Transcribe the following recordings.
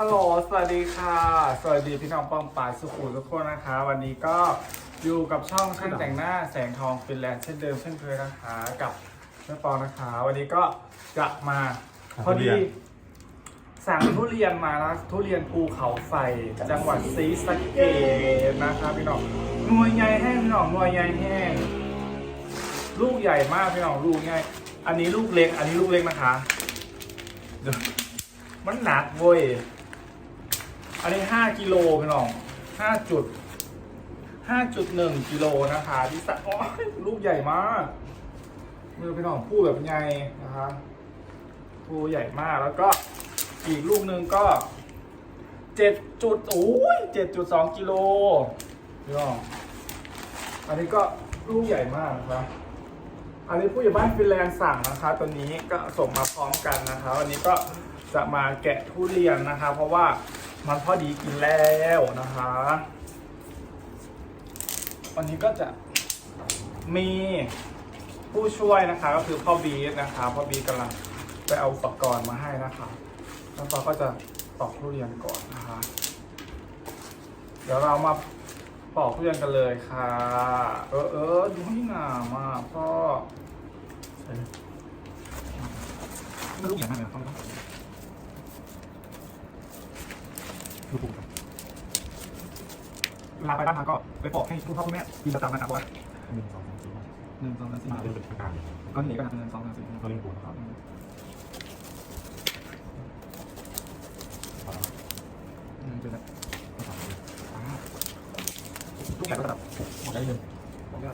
ฮัลโหล สวัสดีค่ะ สวัสดีพี่น้องป้องปายสุขุมทุกคนนะคะ วันนี้ก็อยู่กับช่องช่างแต่งหน้าแสงทองฟินแลนด์เช่นเดิมเช่นเคยนะคะ กับแม่ปองนะคะ วันนี้ก็จะมาพอดีสั่งทุเรียนมานะทุเรียนภูเขาไฟจังหวัดศรีสะเกษนะคะพี่น้องหน่วยใหญ่แห้งพี่น้องหน่วยใหญ่แห้งลูกใหญ่มากพี่น้องลูกใหญ่อันนี้ลูกเล็ก อันนี้ลูกเล็กนะคะมันหนักเว้ย อันนี้ห้ากิโลพี่น้องห้าจุดห้าจุดหนึ่งกิโลนะคะที่สั่งอ้ยลูกใหญ่มากมือพี่น้องพูดแบบใหญ่นะคะพูใหญ่มากแล้วก็อีกลูกหนึ่งก็เจ็ดจุดโอ้ยเจ็ดจุดสองกิโลพี่น้องอันนี้ก็ลูกใหญ่มากนะครับอันนี้ผู้ใหญ่บ้านฟินแลนด์สั่งนะคะตัวนี้ก็ส่งมาพร้อมกันนะคะ วันนี้ก็จะมาแกะทุเรียนนะคะ เพราะว่า มันพอดีกินแล้วนะคะวันนี้ก็จะมีผู้ช่วยนะคะ ก็คือพ่อบีนะคะพ่อบีกำลังไปเอาอุปกรณ์มาให้นะคะ แล้วเราก็จะปอกทุเรียนก่อนนะคะ เดี๋ยวเรามาปอกทุเรียนกันเลยค่ะ เออเออดูให้หนามอะพ่อไม่รู้อย่างไรนะต้องต้อง ลูกปุ๊บครับ เวลาไปบ้านพักก็ไปปอกให้คุณพ่อคุณแม่กินประจำนะครับว่าหนึ่งสองสามสี่ห้าหนึ่งสองสามสี่มาเริ่มเป็นทางการเลยก็หนีก็นับหนึ่งสองสามสี่ห้าเขาเรียกปุ๊บครับขออืมเป็นแบบไม่ถามเลยอ่าลูกใหญ่ก็ระดับหมดได้เลยผมก็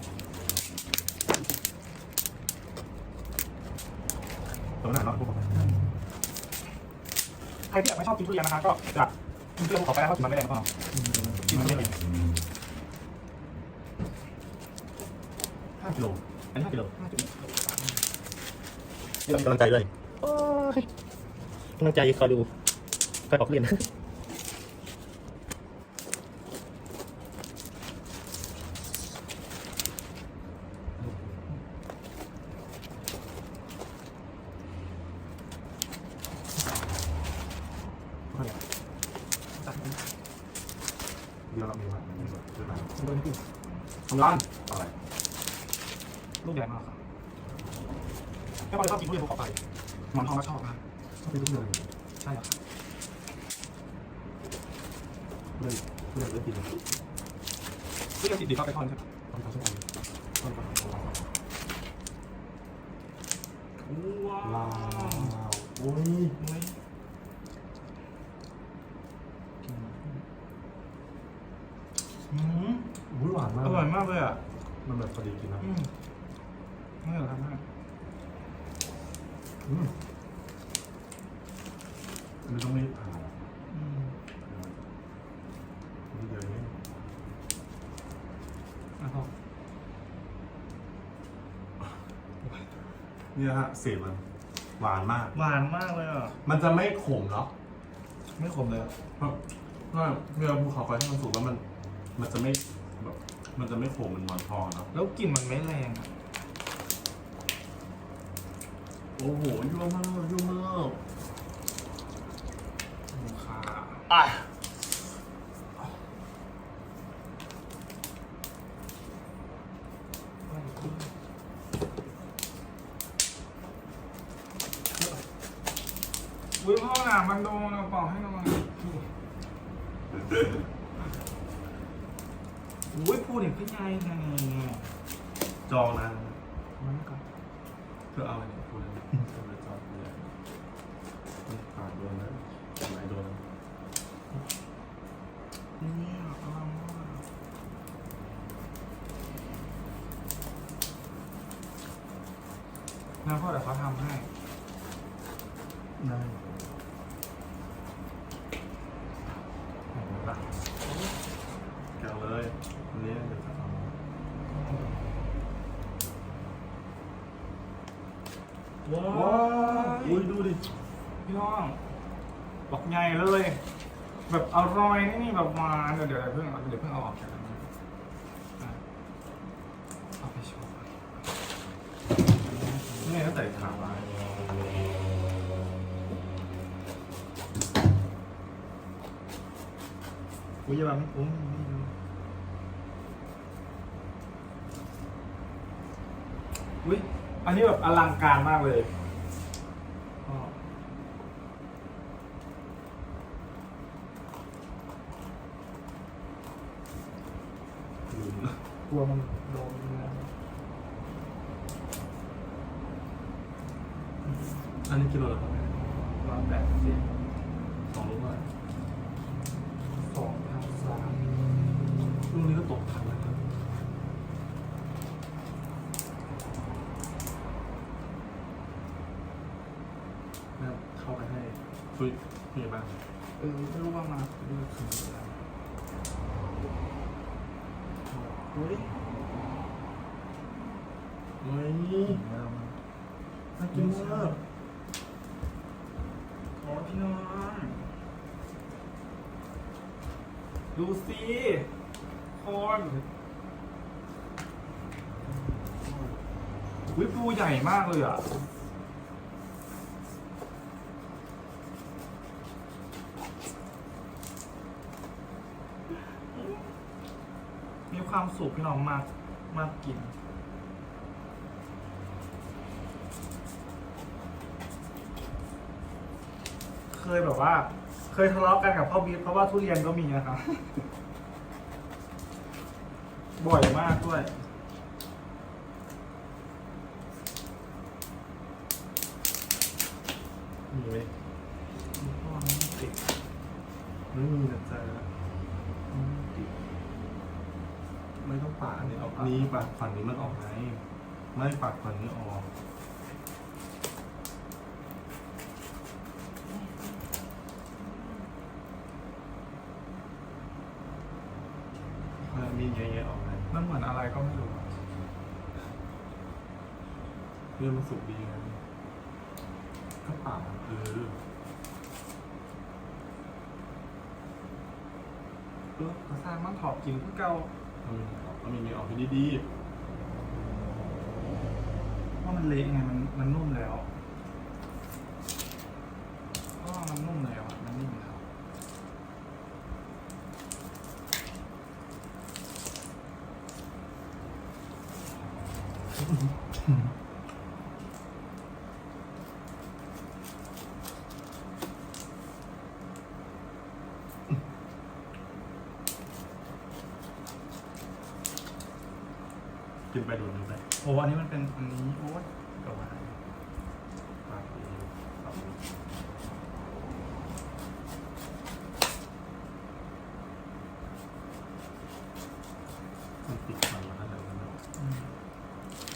ตัวหนาเนาะปุ๊บครับใครที่อยากไม่ชอบกินทุเรียนนะคะก็จะกินเปรี้ยวภูเขาไฟได้เพราะกินมันไม่แรงก็กิน มันไม่เลยห้ากิโลอันนี้ห้ากิโลห้าจุดหนึ่งนี่เรามีกำลังใจเลยโอ้ยกำลังใจคอยดูคอยออกเรียน เดี๋ยวเรามีมาเดี๋ยวมา โดนกินทำ ร้านอะไรลูกใหญ่มากครับแม่ปอยชอบกินทุเรียนภูเขาไฟหมอนทองก็ชอบนะชอบไปลูกเลยใช่ครับเลื่อยเลื่อยเลื่อยกินเลยทุเรียนติดดีก็ไปทอดใช่ไหมต้องทำช่วยต้องทำต้องทำว้าว้าววอุ้ย เฮ้ย อืม อุ้ยหวานมาก อร่อยมากเลยอะ มันแบบพอดีกินนะอืมไม่อร่อยมากอืมมันต้องไม่ผ่าอืมนี่เดียวนี้แล้วก็เนี่ยฮะเศษมันหวานมาก หวานมากเลยอะ มันจะไม่ขมเนาะไม่ขมเลยอะเพราะว่าเมื่อภูเขาไฟที่มันสุกแล้วมัน มันจะไม่แบบ มันจะไม่ขมเหมันหมอนทองเนาะแล้วกลิ่นมันไม่แรงอะโอ้โหยั่วมากยั่วมากลูกค้าอะอุ้ยพ่อหนามันโดนอะเปล่าให้หน่อย อุ้ยพูดอย่างพี่ใหญ่ไงจองนะมันก็เธอเอาอะไรเนี่ยคุณเธอไปจองเลยนี่ผ่านโดนนะไหนโดนนะเนี่ยอร่อยมากแล้วพ่อเดี๋ยวเขาทำให้ได้ ละ แกวเลยอันนี้เดี๋ยวจะเอา ว้าววอุ้ยดูดิ พี่น้องบอกใหญ่เลย แบบอร่อยนี่นี่แบบหวานเดี๋ยวเดี๋ยวเพิ่งเอาเดี๋ยวเพิ่งเอาออกจากกันนะอะเอาไปโชว์นี่ตั้งแต่ขามาอุ้ยอย่ามาไม่คุ้มไม่รู้อุ้ย อันนี้แบบอลังการมากเลยอ๋อลืมกลัวมันโดนเนื้ออันนี้กิโลละเท่าไหร่ร้อยแปดสิบ สองลูกเลย สองพันสาม ลูกนี้ก็ตกพันนะครับนะเข้าไป ให้ช่วยมีบ้าง เออไม่รู้ว่ามาดูถึงอะไรเฮ้ยเฮ้ยน่ากินมากโอ้พี่น้องดูสิคนวิปูใหญ่มากเลยอะ ความสุขพี่น้องมากมากกิน เคยแบบว่า เคยทะเลาะกันกับพ่อบีทเพราะว่าทุเรียนก็มีนะครับ บ่อยมากด้วยมีไหมพ่อมันติดไม่มีนะจ๊ะ ไม่ต้องปาดอันนี้ออกนี้ปาดฝั่งนี้มันออกไงไม่ปาดฝั่งนี้ออกมีเยอะๆออกไงมันเหมือนอะไรก็ไม่รู้เรื่องมันสุกดีไงก็ปาดเออเออก็สร้างมันถอบกินพวกเก่า เอามีอเอามีออกไปดีว่ามันเละไงมันมันนุ่มแล้วก็มันนุ่มแล้วอะมันนิ่มแล้ว ๆกินไปโดนไป โอ้อันนี้มัน เป็นอันนี้โอ้ยก็ว่าปาดไปเอามันติดฟันมาขนาดนั้นเลยอืม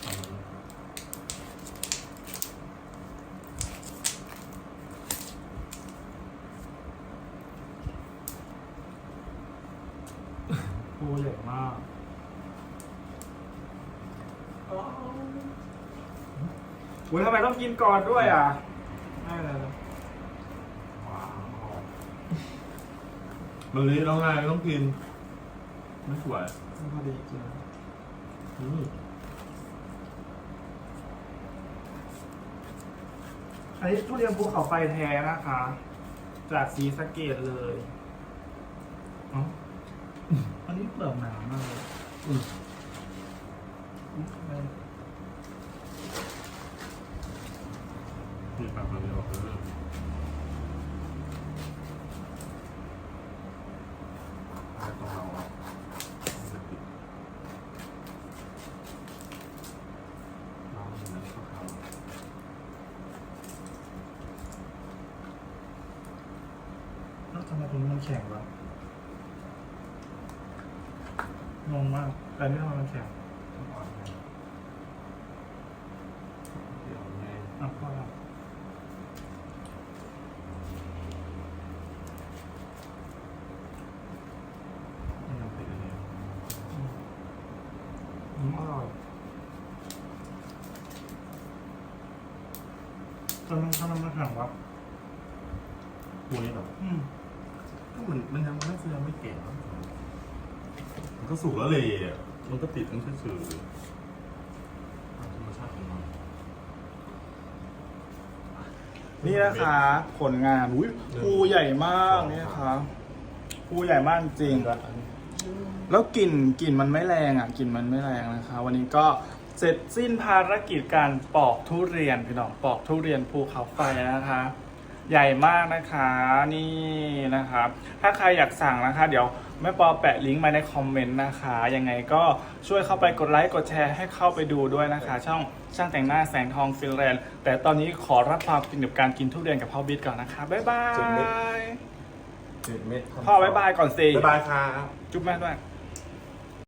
ฟันมันปูใหญ่มาก อุ้ยทำไมต้องกินก่อนด้วยอะไม่เลยนะว้าวมันเละแล้วไงต้องกิน ไม่สวยไม่พอดีจริงอืมอันนี้ทุเรียนภูเขาไฟแท้นะคะ จากสีสะเกตเลยอ้าอันนี้เปลือกหนามากเลย อืม มีปากมันเลยออกเลยตายตรงเราอะมันติดเราเห็นแล้วก็เขาแล้วทำไมตรงนี้มันแข็งวะงงมากแต่นี่ทำไมมันแข็ง ต้องอ่อนไงเดี๋ยวไง อะพ่อเรา ไม่ยอมติดอันนี้ อืม อืมอร่อยทำไมทำไมมันแข็งวะพวกนี้แบบอืมก็มันมันยังไม่ยังไม่แก่มั้งมันก็สุกแล้วเลยอะมันก็ติดมันเฉยๆตามธรรมชาติของมันนี่นะคะ ผลงานอุ้ยภูใหญ่มากนี่นะคะภูใหญ่มากจริง แล้วกลิ่นกลิ่นมันไม่แรงอะกลิ่นมันไม่แรงนะคะ วันนี้ก็เสร็จสิ้นภารกิจการปอกทุเรียนพี่น้องปอกทุเรียนภูเขาไฟนะคะ ใหญ่มากนะคะนี่นะครับ ถ้าใครอยากสั่งนะคะ เดี๋ยวแม่ปอแปะลิงก์มาในคอมเมนต์นะคะยังไงก็ช่วยเข้าไปกดไลค์กดแชร์ให้เข้าไปดูด้วยนะคะ ช่องช่างแต่งหน้าแสงทองฟิลแลนด์แต่ตอนนี้ขอรับความกินกับการกินทุเรียนกับพ่อบิ๊กก่อนนะคะบ๊ายบายเจ็ดเม็ดพ่อบ๊ายบายก่อนสิบ๊ายบายครับ จุ๊บแม่ด้วยบ